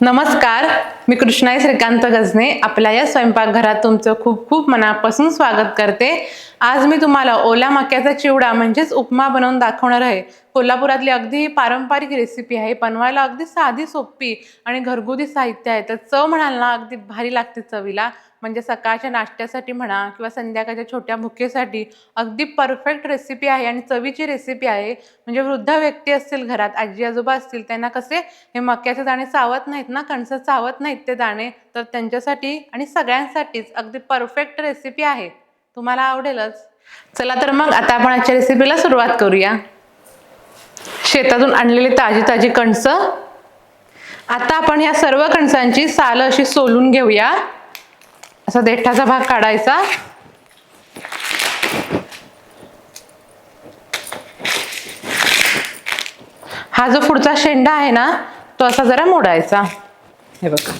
नमस्कार मी कृष्णाई श्रीकांत गजने. आपल्या या स्वयंपाकघरात तुमचं खूप खूप मनापासून स्वागत करते. आज मी तुम्हाला ओल्या मक्याचा चिवडा म्हणजेच उपमा बनवून दाखवणार आहे. कोल्हापुरातली अगदी पारंपरिक रेसिपी आहे. बनवायला अगदी साधी सोपी आणि घरगुती साहित्य आहे. तर चव म्हणाल ना अगदी भारी लागते चवीला. म्हणजे सकाळच्या नाश्त्यासाठी म्हणा किंवा संध्याकाळच्या छोट्या भुकेसाठी अगदी परफेक्ट रेसिपी आहे आणि चवीची रेसिपी आहे. म्हणजे वृद्ध व्यक्ती असतील घरात आजी आजोबा असतील त्यांना कसे हे मक्याचे दाणे चावत नाहीत ना कणसं चावत नाहीत ते दाणे तर त्यांच्यासाठी आणि सगळ्यांसाठीच अगदी परफेक्ट रेसिपी आहे. तुम्हाला आवडेलच. चला तर मग आता आपण आजच्या रेसिपीला सुरुवात करूया. शेतातून आणलेली ताजी ताजी कणसं. आता आपण या सर्व कणसांची सालं अशी सोलून घेऊया. असा देठाचा भाग काढायचा. हा जो पुढचा शेंडा आहे ना तो असा जरा मोडायचा. हे बघा.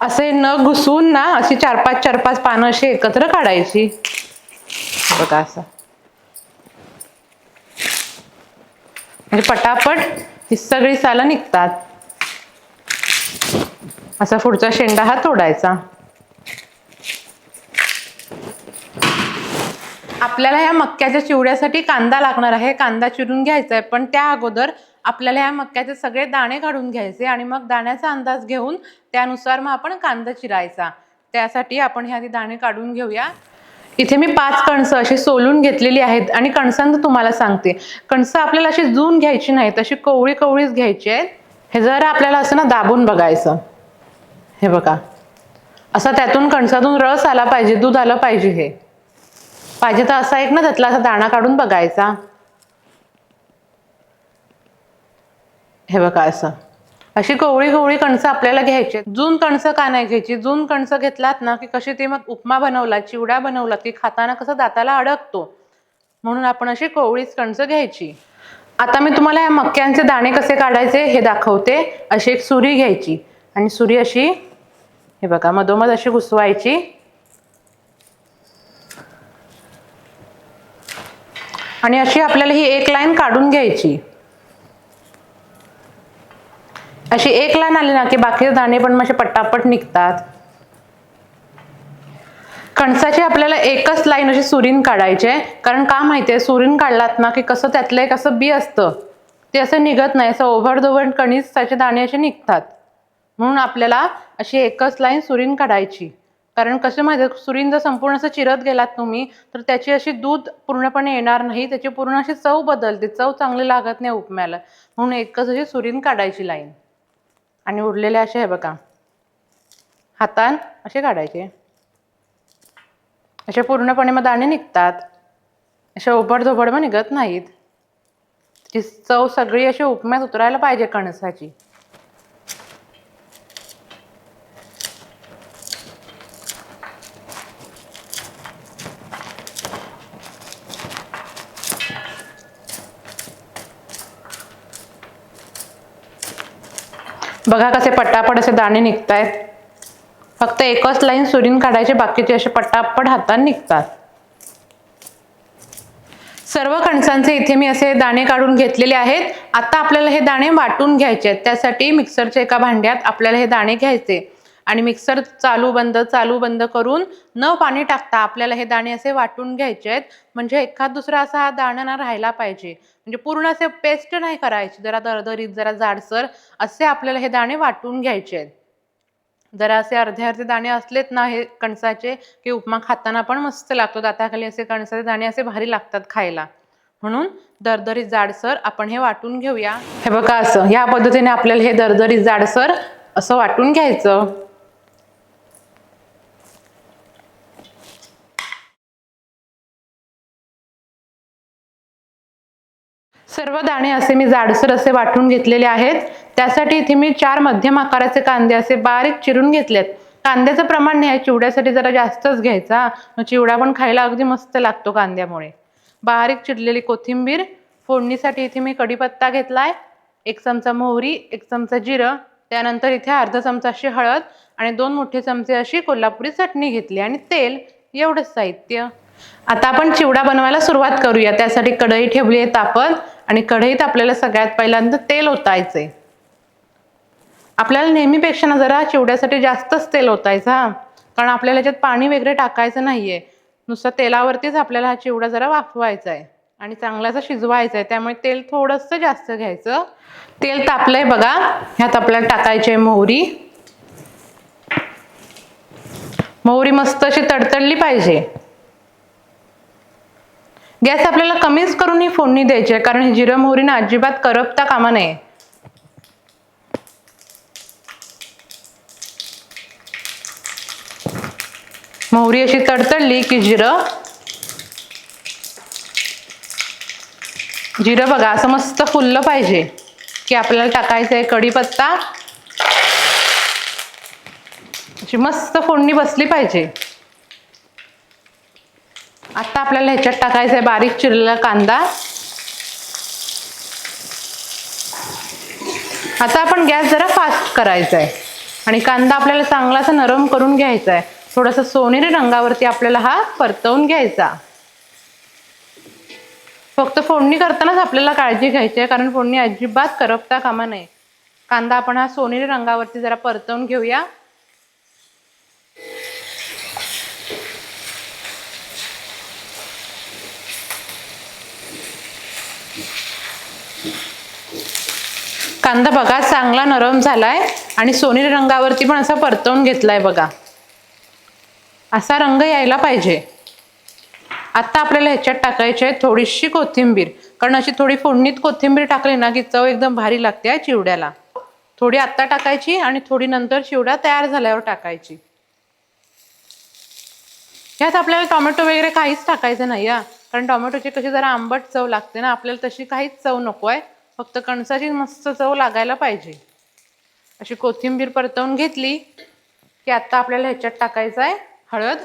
असे न घुसून ना अशी चार पाच चार पाच पानं अशी एकत्र काढायची. बघा असं. म्हणजे पटापट ही सगळी सालं निघतात. असा पुढचा शेंडा हा तोडायचा. आपल्याला या मक्याच्या चिवड्यासाठी कांदा लागणार आहे. कांदा चिरून घ्यायचा आहे पण त्या अगोदर आपल्याला या मक्याचे सगळे दाणे काढून घ्यायचे आणि मग दाण्याचा अंदाज घेऊन त्यानुसार मग आपण कांदा चिरायचा. त्यासाठी आपण ह्या आधी दाणे काढून घेऊया. इथे मी पाच कणसं अशी सोलून घेतलेली आहेत आणि कणसांचं तुम्हाला सांगते. कणसं आपल्याला अशी जून घ्यायची नाहीत अशी कवळी कवळीच घ्यायची आहेत. हे जरा आपल्याला असं ना दाबून बघायचं. हे बघा. असं त्यातून कणसातून रस आला पाहिजे दूध आलं पाहिजे हे. पाहिजे तर असा एक ना त्यातला असा दाणा काढून बघायचा. हे बघा असं. अशी कोवळी कोवळी कणसं आपल्याला घ्यायची. जून कणसं का नाही घ्यायची? जून कणसं घेतलात ना की कशी ती मग उपमा बनवला चिवडा बनवला की खाताना कसं दाताला अडकतो? म्हणून आपण अशी कोवळीच कणसं घ्यायची. आता मी तुम्हाला या मक्क्यांचे दाणे कसे काढायचे हे दाखवते. अशी एक सुरी घ्यायची. आणि सुरी अशी हे बघा मधोमध अशी घुसवायची. आणि अशी आपल्याला ही एक लाईन काढून घ्यायची. अशी एक लाईन आली ना की बाकीचे दाणे पण असे पटापट निघतात. कणसाची आपल्याला एकच लाईन अशी सुरीन काढायची आहे. कारण का माहितीये सुरीन काढलात ना की कसं त्यातलं एक असं बी असतं. ते असं निघत नाही. असं ओव्हरदोव्हर कणीस त्याचे दाणे असे निघतात. म्हणून आपल्याला अशी एकच लाईन सुरीन काढायची. कारण कसं माहिती आहे, सुरीन जर संपूर्ण असं चिरत गेलात तुम्ही तर त्याची अशी दूध पूर्णपणे येणार नाही. त्याची पूर्ण अशी चव बदलते. चव चांगली लागत नाही उपम्याला. म्हणून एकच अशी सुरीन काढायची लाईन. आणि उरलेले असे हे बघा. हातान असे काढायचे. असे पूर्णपणे मग दाणे निघतात. असे ओबडधोबड मग निघत नाहीत. ती चव सगळी अशी उपम्यात उतरायला पाहिजे कणसाची. बघा कसे पटापट असे दाणे निघतायत. फक्त एकच लाईन सुरीन काढायचे बाकीचे असे पटापट हाताने निघतात. सर्व कणसांचे इथे मी असे दाणे काढून घेतलेले आहेत. आता आपल्याला हे दाणे वाटून घ्यायचे आहेत. त्यासाठी मिक्सरच्या एका भांड्यात आपल्याला हे दाणे घ्यायचे. आणि मिक्सर चालू बंद चालू बंद करून न पाणी टाकता आपल्याला हे दाणे असे वाटून घ्यायचे आहेत. म्हणजे एखाद दुसरा असा हा दाणा ना राहायला पाहिजे. म्हणजे पूर्ण असे पेस्ट नाही करायची. जरा दरदरीत जरा जाडसर असे आपल्याला हे दाणे वाटून घ्यायचे आहेत. जरा असे अर्धे अर्धे दाणे असलेत ना हे कणसाचे की उपमा खाताना पण मस्त लागतो दाताखाली असे कणसाचे दाणे असे भारी लागतात खायला. म्हणून दरदरी जाडसर आपण हे वाटून घेऊया. हे बघा असं ह्या पद्धतीने आपल्याला हे दरदरी जाडसर असं वाटून घ्यायचं. सर्व दाणे असे मी जाडसर असे वाटून घेतलेले आहेत. त्यासाठी इथे मी चार मध्यम आकाराचे कांदे असे बारीक चिरून घेतलेत. कांद्याचं प्रमाण नाही चिवड्यासाठी जरा जास्तच घ्यायचा. मग चिवडा पण खायला अगदी मस्त लागतो कांद्यामुळे. बारीक चिरलेली कोथिंबीर. फोडणीसाठी इथे मी कढीपत्ता घेतलाय. एक चमचा मोहरी एक चमचा जिरं. त्यानंतर इथे अर्धा चमचा अशी हळद आणि दोन मोठे चमचे अशी कोल्हापुरी चटणी घेतली आणि तेल एवढंच साहित्य. आता आपण चिवडा बनवायला सुरुवात करूया. त्यासाठी कढई ठेवली आहे तापत. आणि कढईत आपल्याला सगळ्यात पहिल्यांदा तेल ओतायचंय. आपल्याला नेहमीपेक्षा ना जरा चिवड्यासाठी जास्तच तेल ओतायचं हा. कारण आपल्याला याच्यात पाणी वगैरे टाकायचं नाहीये. नुसतं तेलावरतीच आपल्याला हा चिवडा जरा वाफवायचा आहे आणि चांगलासा शिजवायचा आहे त्यामुळे तेल थोडंसं जास्त घ्यायचं. तेल तापलंय बघा. ह्यात आपल्याला टाकायची आहे मोहरी. मोहरी मस्त अशी तडतडली पाहिजे. गॅस आपल्याला कमीच करून ही फोडणी द्यायची आहे कारण जिरं मोहरीनं अजिबात करपता कामा नये. मोहरी अशी तडतडली की जिरं जिरं बघा असं मस्त फुललं पाहिजे की आपल्याला टाकायचं आहे कढीपत्ता. अशी मस्त फोडणी बसली पाहिजे. आता आपल्याला ह्याच्यात टाकायचं आहे बारीक चिरलेला कांदा. आता आपण गॅस जरा फास्ट करायचा आहे आणि कांदा आपल्याला चांगलासा नरम करून घ्यायचा आहे थोडासा सोनेरी रंगावरती आपल्याला हा परतवून घ्यायचा. फक्त फोडणी करतानाच आपल्याला काळजी घ्यायची आहे कारण फोडणी अजिबात करपता कामा नये. कांदा आपण हा सोनेरी रंगावरती जरा परतवून घेऊया. कांदा बघा चांगला नरम झालाय आणि सोनेरी रंगावरती पण असा परतवून घेतलाय बघा. असा रंग यायला पाहिजे. आता आपल्याला ह्याच्यात टाकायची आहे थोडीशी कोथिंबीर. कारण अशी थोडी फोडणीत कोथिंबीर टाकली ना की चव एकदम भारी लागते आहे चिवड्याला. थोडी आत्ता टाकायची आणि थोडी नंतर चिवडा तयार झाल्यावर टाकायची. ह्यात आपल्याला टोमॅटो वगैरे काहीच टाकायचं नाही या कारण टोमॅटोची कशी जरा आंबट चव लागते ना आपल्याला तशी काहीच चव नको आहे फक्त कणसाची मस्त चव लागायला पाहिजे. अशी कोथिंबीर परतवून घेतली की आत्ता आपल्याला ह्याच्यात टाकायचं आहे हळद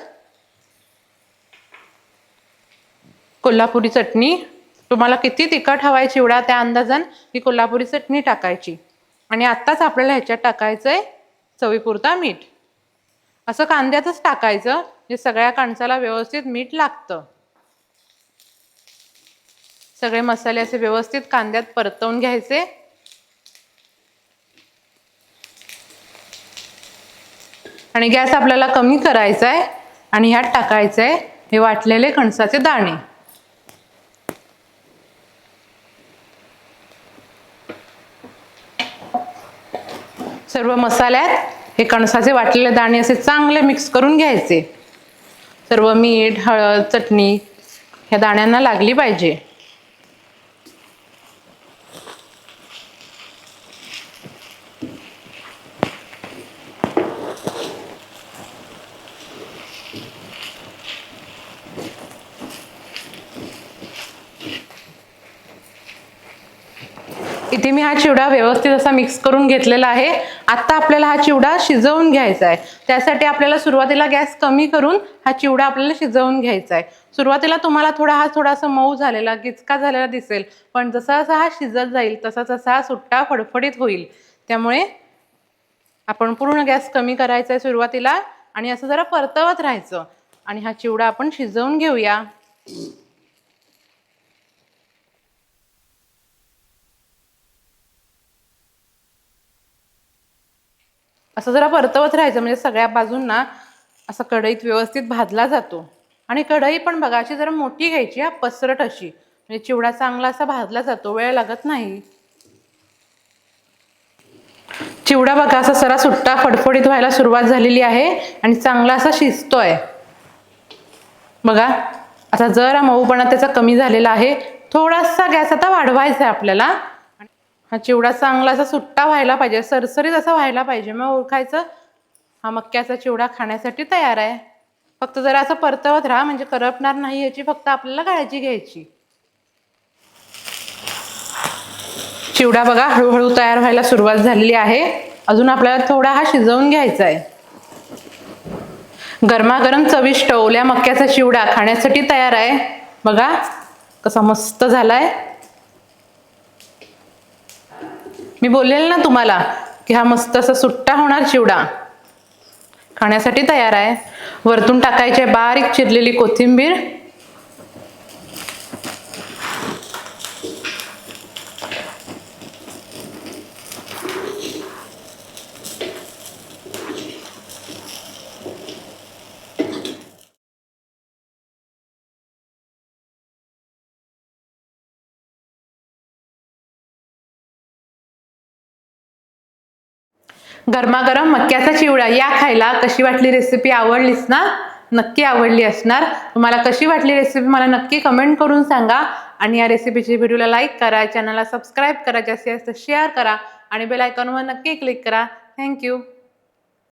कोल्हापुरी चटणी. तुम्हाला किती तिखट हवाय चिवडा त्या अंदाजान ही कोल्हापुरी चटणी टाकायची. आणि आत्ताच आपल्याला ह्याच्यात टाकायचं आहे चवीपुरता मीठ. असं कांद्यातच टाकायचं जे सगळ्या कणसाला व्यवस्थित मीठ लागतं. सगळे मसाले असे व्यवस्थित कांद्यात परतवून घ्यायचे. आणि गॅस आपल्याला कमी करायचा आहे आणि ह्यात टाकायचं आहे हे वाटलेले कणसाचे दाणे. सर्व मसाल्यात हे कणसाचे वाटलेले दाणे असे चांगले मिक्स करून घ्यायचे. सर्व मीठ हळद चटणी ह्या दाण्यांना लागली पाहिजे. इथे मी हा चिवडा व्यवस्थित असा मिक्स करून घेतलेला आहे. आता आपल्याला हा चिवडा शिजवून घ्यायचा आहे. त्यासाठी आपल्याला सुरुवातीला गॅस कमी करून हा चिवडा आपल्याला शिजवून घ्यायचा आहे. सुरुवातीला तुम्हाला थोडा हा थोडासा मऊ झालेला गिचका झालेला दिसेल. पण जसा जसा हा शिजत जाईल तसा तसा हा सुट्टा फडफडीत होईल. त्यामुळे आपण पूर्ण गॅस कमी करायचा आहे सुरुवातीला आणि असं जरा परतवत राहायचं. आणि हा चिवडा आपण शिजवून घेऊया. असं जरा परतवत राहायचं म्हणजे सगळ्या बाजूंना असा कढईत व्यवस्थित भाजला जातो. आणि कढई पण बघा अशी जरा मोठी घ्यायची हा पसरट अशी. म्हणजे चिवडा चांगला असा भाजला जातो वेळ लागत नाही. चिवडा बघा असा सरा सुट्टा फडफडीत व्हायला सुरुवात झालेली आहे आणि चांगला असा शिजतोय. बघा आता जरा मऊपणा त्याचा कमी झालेला आहे. थोडासा गॅस आता वाढवायचा आहे आपल्याला. हा चिवडा चांगला असा सुट्टा व्हायला पाहिजे सरसरीत असा व्हायला पाहिजे. मग ओळखायचं हा मक्याचा चिवडा खाण्यासाठी तयार आहे. फक्त जरा असं परतवत राहा म्हणजे करपणार नाही याची फक्त आपल्याला काळजी घ्यायची. चिवडा बघा हळूहळू तयार व्हायला सुरुवात झालेली आहे. अजून आपल्याला थोडा हा शिजवून घ्यायचा आहे. गरमागरम चविष्ट ओल्या मक्याचा चिवडा खाण्यासाठी तयार आहे. बघा कसा मस्त झालाय. मी बोललेल ना तुम्हाला की हा मस्त असा सुट्टा होणार चिवडा. खाण्यासाठी तयार आहे. वरतून टाकायचे बारीक चिरलेली कोथिंबीर. गरमागरम मक्याचा चिवडा. या खायला कशी वाटली रेसिपी आवडलीस ना? नक्की आवडली असणार. तुम्हाला कशी वाटली रेसिपी मला नक्की कमेंट करून सांगा. आणि या रेसिपीची व्हिडिओला लाईक करा. चॅनलला सबस्क्राईब करा. जास्तीत जास्त शेअर करा. आणि बेल आयकॉनवर नक्की क्लिक करा. थँक्यू